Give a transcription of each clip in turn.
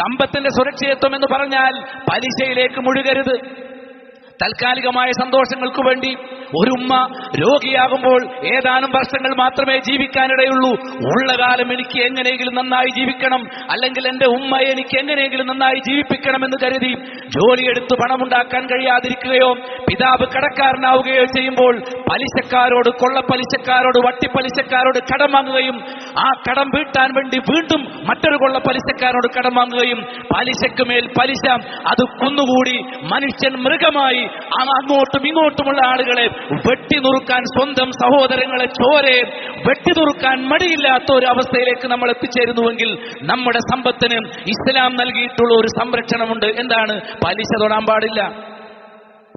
സമ്പത്തിന്റെ സുരക്ഷിതത്വം എന്ന് പറഞ്ഞാൽ പലിശയിലേക്ക് മുഴുകരുത്. താൽക്കാലികമായ സന്തോഷങ്ങൾക്കു വേണ്ടി ഒരു ഉമ്മ രോഗിയാകുമ്പോൾ ഏതാനും വർഷങ്ങൾ മാത്രമേ ജീവിക്കാനിടയുള്ളൂ. ഉള്ള കാലം എനിക്ക് എങ്ങനെയെങ്കിലും നന്നായി ജീവിക്കണം. അല്ലെങ്കിൽ എന്റെ ഉമ്മയെ എനിക്ക് എങ്ങനെയെങ്കിലും നന്നായി ജീവിപ്പിക്കണം എന്ന് കരുതി ജോലിയെടുത്ത് പണമുണ്ടാക്കാൻ കഴിയാതിരിക്കുകയോ പിതാവ് കടക്കാരനാവുകയോ ചെയ്യുമ്പോൾ പലിശക്കാരോട് കൊള്ളപ്പലിശക്കാരോട് വട്ടിപ്പലിശക്കാരോട് കടം വാങ്ങുകയും ആ കടം വീട്ടാൻ വേണ്ടി വീണ്ടും മറ്റൊരു കൊള്ള പലിശക്കാരോട് കടം വാങ്ങുകയും പലിശക്ക് മേൽ പലിശ അത് കുന്നുകൂടി മനുഷ്യൻ മൃഗമായി അങ്ങോട്ടും ഇങ്ങോട്ടുമുള്ള ആളുകളെ വെട്ടി നുറുക്കാൻ സ്വന്തം സഹോദരങ്ങളെ ചോരെ വെട്ടി നുറുക്കാൻ മടിയില്ലാത്ത ഒരു അവസ്ഥയിലേക്ക് നമ്മൾ എത്തിച്ചേരുന്നുവെങ്കിൽ നമ്മുടെ സമ്പത്തിന് ഇസ്ലാം നൽകിയിട്ടുള്ള ഒരു സംരക്ഷണമുണ്ട്. എന്താണ്? പലിശ തൊടാൻ പാടില്ല.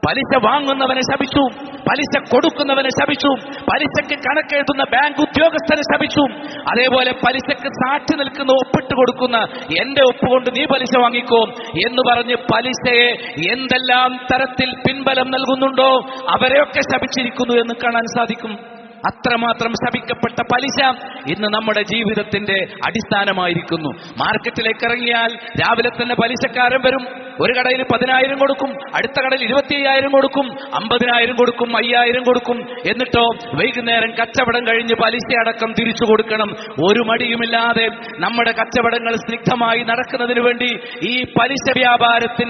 പലിശ വാങ്ങുന്നവനെ ശപിച്ചു. പലിശ കൊടുക്കുന്നവനെ ശപിച്ചു. പലിശക്ക് കണക്കെഴുതുന്ന ബാങ്ക് ഉദ്യോഗസ്ഥനെ ശപിച്ചു. അതേപോലെ പലിശക്ക് സാക്ഷി നിൽക്കുന്ന ഒപ്പിട്ട് കൊടുക്കുന്ന എന്റെ ഒപ്പ് കൊണ്ട് നീ പലിശ വാങ്ങിക്കോ എന്ന് പറഞ്ഞ് പലിശയെ എന്തെല്ലാം തരത്തിൽ പിൻബലം നൽകുന്നുണ്ടോ അവരെയൊക്കെ ശപിച്ചിരിക്കുന്നു എന്ന് കാണാൻ സാധിക്കും. അത്രമാത്രം ശപിക്കപ്പെട്ട പലിശ ഇന്ന് നമ്മുടെ ജീവിതത്തിന്റെ അടിസ്ഥാനമായിരിക്കുന്നു. മാർക്കറ്റിലേക്ക് ഇറങ്ങിയാൽ രാവിലെ തന്നെ പലിശക്കാരൻ വരും. ഒരു കടയിൽ പതിനായിരം കൊടുക്കും അടുത്ത കടയിൽ ഇരുപത്തി അയ്യായിരം കൊടുക്കും അമ്പതിനായിരം കൊടുക്കും അയ്യായിരം കൊടുക്കും. എന്നിട്ടോ വൈകുന്നേരം കച്ചവടം കഴിഞ്ഞ് പലിശ അടക്കം തിരിച്ചു കൊടുക്കണം. ഒരു മടിയുമില്ലാതെ നമ്മുടെ കച്ചവടങ്ങൾ സ്നിഗ്ധമായി നടക്കുന്നതിന് വേണ്ടി ഈ പലിശ വ്യാപാരത്തിൽ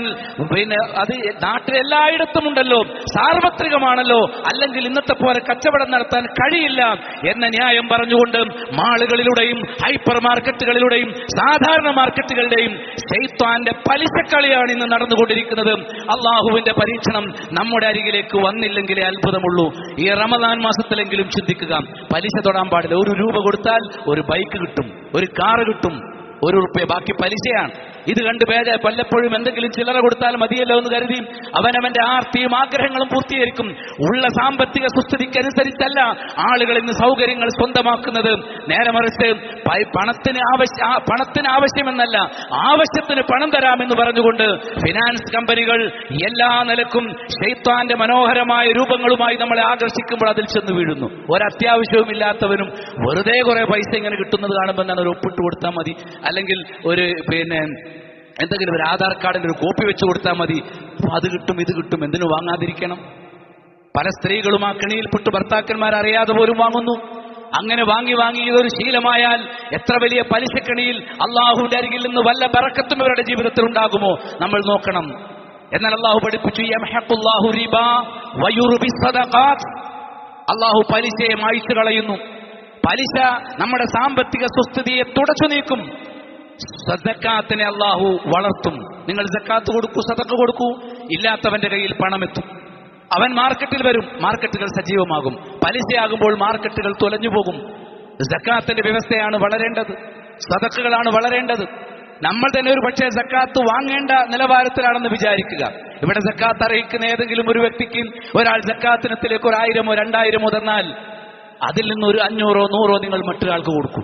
പിന്നെ അത് നാട്ടിൽ എല്ലായിടത്തും ഉണ്ടല്ലോ. സാർവത്രികമാണല്ലോ. അല്ലെങ്കിൽ ഇന്നത്തെ പോലെ കച്ചവടം നടത്താൻ കഴിയില്ല എന്ന ന്യായം പറഞ്ഞുകൊണ്ട് മാളുകളിലൂടെയും ഹൈപ്പർ മാർക്കറ്റുകളിലൂടെയും സാധാരണ മാർക്കറ്റുകളുടെയും ശൈത്വാന്റെ പലിശക്കളിയാണ് ഇന്ന് നടന്നുകൊണ്ടിരിക്കുന്നത്. അള്ളാഹുവിന്റെ പരീക്ഷണം നമ്മുടെ അരികിലേക്ക് വന്നില്ലെങ്കിലേ അത്ഭുതമുള്ളൂ. ഈ റമദാൻ മാസത്തിലെങ്കിലും ചിന്തിക്കുക. പലിശ തൊടാൻ പാടില്ല. ഒരു രൂപ കൊടുത്താൽ ഒരു ബൈക്ക് കിട്ടും. ഒരു കാറ് കിട്ടും. ഒരു ഉറുപ്പ്യ ബാക്കി പലിശയാണ്. ഇത് കണ്ട് പേജ പലപ്പോഴും എന്തെങ്കിലും ചില്ലറ കൊടുത്താൽ മതിയല്ലോ എന്ന് കരുതി. അവനവന്റെ ആർത്തിയും ആഗ്രഹങ്ങളും പൂർത്തീകരിക്കും. ഉള്ള സാമ്പത്തിക സുസ്ഥിതിക്കനുസരിച്ചല്ല ആളുകൾ ഇന്ന് സൗകര്യങ്ങൾ സ്വന്തമാക്കുന്നത്. നേരെ മറിച്ച് പണത്തിന് ആവശ്യ പണത്തിന് ആവശ്യമെന്നല്ല ആവശ്യത്തിന് പണം തരാമെന്ന് പറഞ്ഞുകൊണ്ട് ഫിനാൻസ് കമ്പനികൾ എല്ലാ നിലക്കും ഷെയ്ത്താന്റെ മനോഹരമായ രൂപങ്ങളുമായി നമ്മളെ ആകർഷിക്കുമ്പോൾ അതിൽ ചെന്ന് വീഴുന്നു. ഒരത്യാവശ്യവും ഇല്ലാത്തവനും വെറുതെ കുറെ പൈസ ഇങ്ങനെ കിട്ടുന്നത് കാണുമ്പോൾ ഞാൻ ഒരു ഒപ്പിട്ട് കൊടുത്താൽ മതി? അല്ലെങ്കിൽ ഒരു പിന്നെ എന്തെങ്കിലും ഒരു ആധാർ കാർഡിന്റെ ഒരു കോപ്പി വെച്ച് കൊടുത്താൽ മതി. അത് കിട്ടും ഇത് കിട്ടും എന്തിനു വാങ്ങാതിരിക്കണം. പല സ്ത്രീകളും ആ കെണിയിൽപ്പെട്ട് ഭർത്താക്കന്മാർ അറിയാതെ പോലും വാങ്ങുന്നു. അങ്ങനെ വാങ്ങി വാങ്ങി ഇതൊരു ശീലമായാൽ എത്ര വലിയ പലിശക്കണിയിൽ അള്ളാഹുവിന്റെ അരികിൽ നിന്ന് വല്ല ബറക്കത്തും ഇവരുടെ ജീവിതത്തിൽ ഉണ്ടാകുമോ? നമ്മൾ നോക്കണം. എന്നാൽ അള്ളാഹു പഠിപ്പിച്ചു അള്ളാഹു പലിശയെ മായ്ച്ചു കളയുന്നു. പലിശ നമ്മുടെ സാമ്പത്തിക സുസ്ഥിതിയെ തുടച്ചു നീക്കും. സദക്കാത്തിനെ അള്ളാഹു വളർത്തും. നിങ്ങൾ സക്കാത്ത് കൊടുക്കൂ സദക്ക കൊടുക്കൂ. ഇല്ലാത്തവന്റെ കയ്യിൽ പണമെത്തും. അവൻ മാർക്കറ്റിൽ വരും. മാർക്കറ്റുകൾ സജീവമാകും. പലിശയാകുമ്പോൾ മാർക്കറ്റുകൾ തുലഞ്ഞു പോകും. സക്കാത്തിന്റെ വ്യവസ്ഥയാണ് വളരേണ്ടത്. സതക്കുകളാണ് വളരേണ്ടത്. നമ്മൾ തന്നെ ഒരു പക്ഷേ സക്കാത്ത് വാങ്ങേണ്ട നിലവാരത്തിലാണെന്ന് വിചാരിക്കുക. ഇവിടെ സക്കാത്ത് അറിയിക്കുന്ന ഏതെങ്കിലും ഒരു വ്യക്തിക്ക് ഒരാൾ സക്കാത്തിനത്തിലേക്ക് ഒരു ആയിരമോ രണ്ടായിരമോ തന്നാൽ അതിൽ നിന്ന് ഒരു അഞ്ഞൂറോ നൂറോ നിങ്ങൾ മറ്റൊരാൾക്ക് കൊടുക്കും.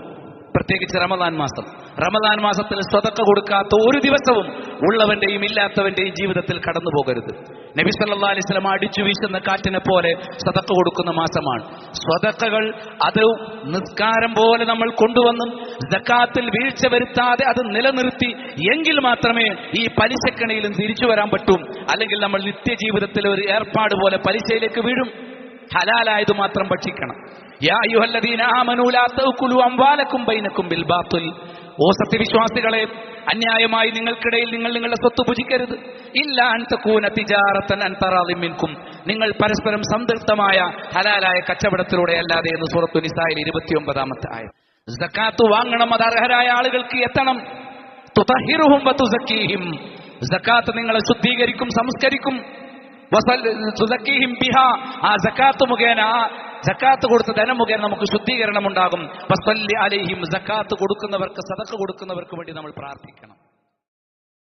പ്രത്യേകിച്ച് റമദാൻ മാസം. റമദാൻ മാസത്തിൽ സ്വതക്ക കൊടുക്കാത്ത ഒരു ദിവസവും ഉള്ളവന്റെയും ഇല്ലാത്തവന്റെയും ജീവിതത്തിൽ കടന്നു പോകരുത്. നബി സല്ലാ അലിസ്ലം അടിച്ചു വീശുന്ന കാറ്റിനെ പോലെ സ്വതക്ക കൊടുക്കുന്ന മാസമാണ്. സ്വതക്കകൾ അത് നിസ്കാരം പോലെ നമ്മൾ കൊണ്ടുവന്നും ജക്കാത്തിൽ വീഴ്ച വരുത്താതെ അത് നിലനിർത്തി എങ്കിൽ മാത്രമേ ഈ പലിശക്കണിയിലും തിരിച്ചു വരാൻ പറ്റും. അല്ലെങ്കിൽ നമ്മൾ നിത്യജീവിതത്തിൽ ഒരു ഏർപ്പാട് പോലെ പലിശയിലേക്ക് വീഴും. ഹലാലായത് മാത്രം ഭക്ഷിക്കണം. യാ യുഹല്ലദീന ആമനൂ ലാ കുലു അംവാലക്കും ബൈനക്കും ബിൽ ബാത്തിൽ. ഓ സത്യവിശ്വാസികളെ അന്യായമായി നിങ്ങൾക്കിടയിൽ നിങ്ങൾ നിങ്ങളുടെ സ്വത്ത് ഭുജിക്കരുത്. ഇല്ല അൻതക്കൂന തിജാറത്തൻ അൻ നിങ്ങൾ പരസ്പരം സംതൃപ്തമായ ഹലാലായ കച്ചവടത്തിലൂടെ അല്ലാതെ എന്ന് സൂറത്തു നിസായിൽ ഇരുപത്തിയൊമ്പതാമത്തെ ആയ സക്കാത്ത് വാങ്ങണം അത് അർഹരായ ആളുകൾക്ക് എത്തണം. തുതഹിറുഹും വതുസക്കീഹിം. നിങ്ങളെ ശുദ്ധീകരിക്കും സംസ്കരിക്കും. വസൽ- ആ സക്കാത്ത് മുഖേന ആ സക്കാത്ത് കൊടുത്ത ധനം മുഖേന നമുക്ക് ശുദ്ധീകരണം ഉണ്ടാകും അലൈഹിം സക്കാത്ത് കൊടുക്കുന്നവർക്ക് സതക്ക് കൊടുക്കുന്നവർക്ക് വേണ്ടി നമ്മൾ പ്രാർത്ഥിക്കണം.